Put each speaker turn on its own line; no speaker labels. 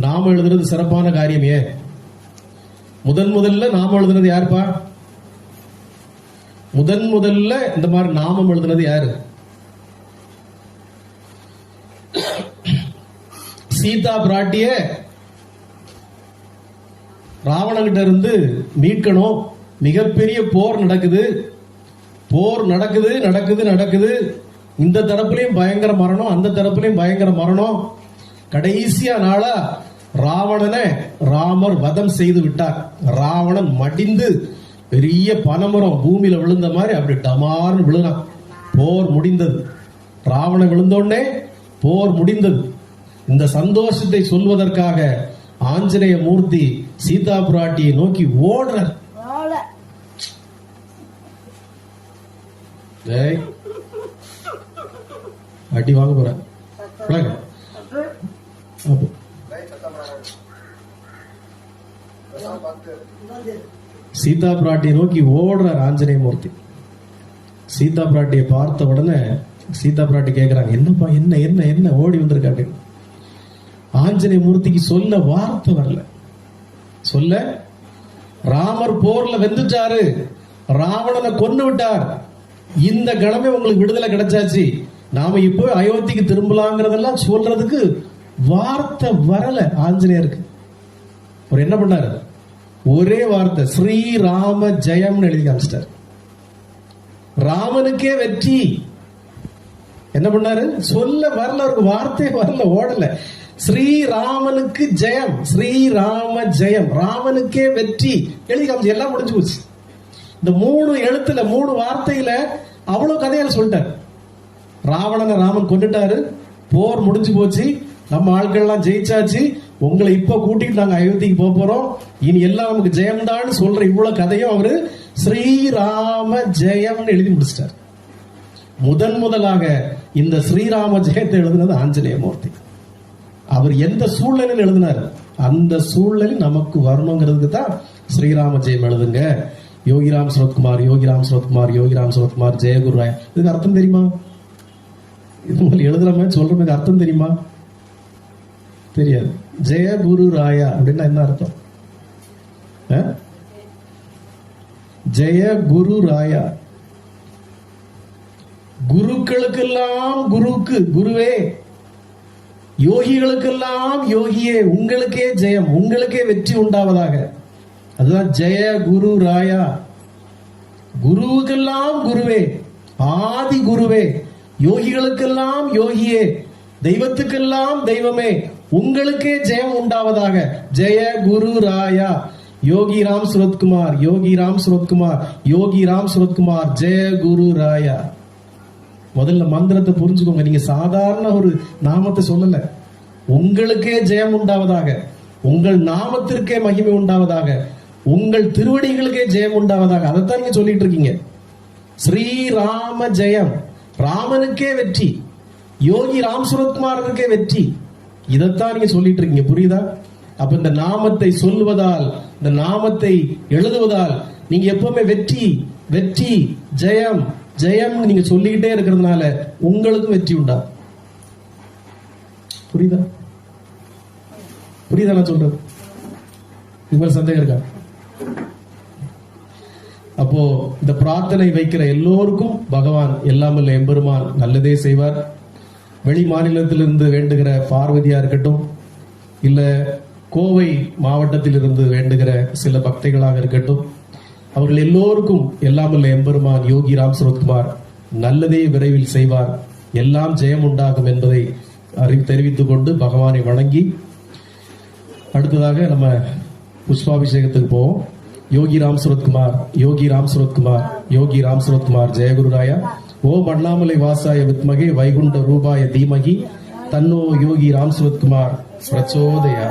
நாம எழுதுறது சிறப்பான காரியம் ஏன்? முதன் முதல்ல நாம எழுதுனது யாருப்பா? முதன் முதல்ல இந்த மாதிரி நாமம் எழுதுனது யாரு? சீதா பிராட்டிய ராவணங்கிட்ட இருந்து மீட்கணும். மிகப்பெரிய போர் நடக்குது. போர் நடக்குது நடக்குது நடக்குது. இந்த தரப்புலையும் பயங்கர மரணம் அந்த தரப்புலையும் பயங்கர மரணம். கடைசியா நாளா ராவணனை ராமர் வதம் செய்து விட்டார். ராவணன் மடிந்து பெரிய பனைமரம் பூமியில விழுந்த மாதிரி அப்படி டமார்னு விழுனான் போர் முடிந்தது. ராவணன் விழுந்தோடனே போர் முடிந்தது. இந்த சந்தோஷத்தை சொல்வதற்காக ஆஞ்சநேய மூர்த்தி சீதா பிராட்டியை நோக்கி ஓடுறார். அடி வாங்க போற. சீதா பிராட்டியை நோக்கி ஓடுறார் ஆஞ்சநேய மூர்த்தி சீதா பிராட்டியை பார்த்த உடனே சீதா பிராட்டி கேட்கிறாங்க என்னப்பா என்ன என்ன என்ன? ஓடி வந்திருக்காங்க ஆஞ்சநேய மூர்த்திக்கு சொல்ல வார்த்தை வரல. சொல்ல ராமர் போர்ல வெந்துட்டாரு. ராவணனை கொன்னு விட்டார். இந்த கிழமை உங்களுக்கு விடுதலை கிடைச்சாச்சு. நாம இப்போ அயோத்திக்கு திரும்பலாங்கிறதெல்லாம் சொல்றதுக்கு வார்த்தை வரல ஆஞ்சநேயருக்கு. அவர் என்ன பண்ணாரு? ஒரே வார்த்தை ஸ்ரீராம ஜெயம்னு எழுதி காமிச்சிட்டார். ராமனுக்கே வெற்றி. என்ன பண்ணாரு? சொல்ல வரல அவருக்கு வார்த்தை வரல ஓடல. ஸ்ரீராமனுக்கு ஜெயம் ஸ்ரீராம ஜெயம் ராமனுக்கே வெற்றி. எழுதி காமிச்சு எல்லாம் முடிஞ்சு போச்சு. இந்த மூணு எழுத்துல மூணு வார்த்தையில அவ்வளவு கதையால சொல்லிட்டார். ராவணனை ராமன் கொண்டுட்டாரு. போர் முடிஞ்சு போச்சு. நம்ம ஆட்கள் எல்லாம் ஜெயிச்சாச்சு. உங்களை இப்ப கூட்டிட்டு நாங்க அயோத்திக்கு போக போறோம். இனி எல்லாம் நமக்கு ஜெயம்தான்னு சொல்ற இவ்வளவு கதையும் அவரு ஸ்ரீராம ஜெயம்னு எழுதி முடிச்சிட்டார். முதன் முதலாக இந்த ஸ்ரீராம ஜெயத்தை எழுதினது ஆஞ்சநேய மூர்த்தி அவர் எந்த சூழ்நிலையில் எழுதினார்? அந்த சூழ்நிலை நமக்கு வரணுங்கிறதுக்கு தான் ஸ்ரீராம ஜெயம் எழுதுங்க. யோகிராம் சரத்குமார் யோகிராம் சரத்குமார் யோகிராம் சரத்குமார் ஜெயகுரு ராய். இதுக்கு அர்த்தம் தெரியுமா? இது உங்களுக்கு எழுதுற மாதிரி சொல்ற மாதிரி அர்த்தம் தெரியுமா? தெரியாது. ஜெய குரு ராயா அப்படின்னா என்ன அர்த்தம்? ஜெய குரு ராயா. குருக்களுக்கெல்லாம் குருக்கு குருவே. யோகிகளுக்கெல்லாம் யோகியே உங்களுக்கே ஜெயம் உங்களுக்கே வெற்றி உண்டாவதாக. அதுதான் ஜெய குரு ராயா. குருவுக்கெல்லாம் குருவே ஆதி குருவே. யோகிகளுக்கெல்லாம் யோகியே தெய்வத்துக்கெல்லாம் தெய்வமே. உங்களுக்கே ஜெயம் உண்டாவதாக. ஜெய குரு ராயா. யோகி ராம் சுரத்குமார் யோகி ராம் சுரத்குமார் யோகி ராம் சுரத்குமார் ஜெய குரு ராயா. முதல்ல மந்திரத்தை புரிஞ்சுக்கோங்க. நீங்க சாதாரண ஒரு நாமத்தை சொல்லல. உங்களுக்கே ஜெயம் உண்டாவதாக. உங்கள் நாமத்திற்கே மகிமை உண்டாவதாக. உங்கள் திருவடிகளுக்கே ஜெயம் உண்டாவதாக. அதைத்தான் நீங்க சொல்லிட்டு இருக்கீங்க. ஸ்ரீராம ஜெயம். ராமனுக்கே வெற்றி. யோகி ராம் சுரத்குமாரனுக்கே வெற்றி. இதைத்தான் நீங்க சொல்லிட்டு இருக்கீங்க. புரியுதா? அப்ப இந்த நாமத்தை சொல்வதால் இந்த நாமத்தை எழுதுவதால் நீங்க எப்பவுமே வெற்றி வெற்றி ஜெயம் ஜெயம் நீங்க சொல்லிக்கிட்டே இருக்கிறதுனால உங்களுக்கும் வெற்றி உண்டா? புரியுதா? புரியுதா நான் சொல்றது? இது சந்தேகம் இருக்கா? அப்போ இந்த பிரார்த்தனை வைக்கிற எல்லோருக்கும் பகவான் எல்லாமல்ல எம்பெருமான் நல்லதே செய்வார். வெளி மாநிலத்திலிருந்து வேண்டுகிற பார்வதியா இருக்கட்டும் இல்ல கோவை மாவட்டத்திலிருந்து வேண்டுகிற சில பக்தைகளாக இருக்கட்டும் அவர்கள் எல்லோருக்கும் எல்லாமல்ல எம்பெருமான் யோகி ராம் சுரத்குமார் நல்லதே விரைவில் செய்வார். எல்லாம் ஜெயம் உண்டாகும் என்பதை அறி தெரிவித்துக் கொண்டு பகவானை வணங்கி அடுத்ததாக நம்ம புஷ்பாபிஷேகத்துக்கு போவோம். யோகி ராம் சுரத்குமார் யோகி ராம் சுரத்குமார் யோகி ராம் சுரத்குமார் ஜெயகுருராயா ஓம் அண்ணாமலை வாசாய வித்மகே வைகுண்ட ரூபாய தீமகி தன்னோ யோகி ராம்சுவத்குமார் பிரச்சோதயா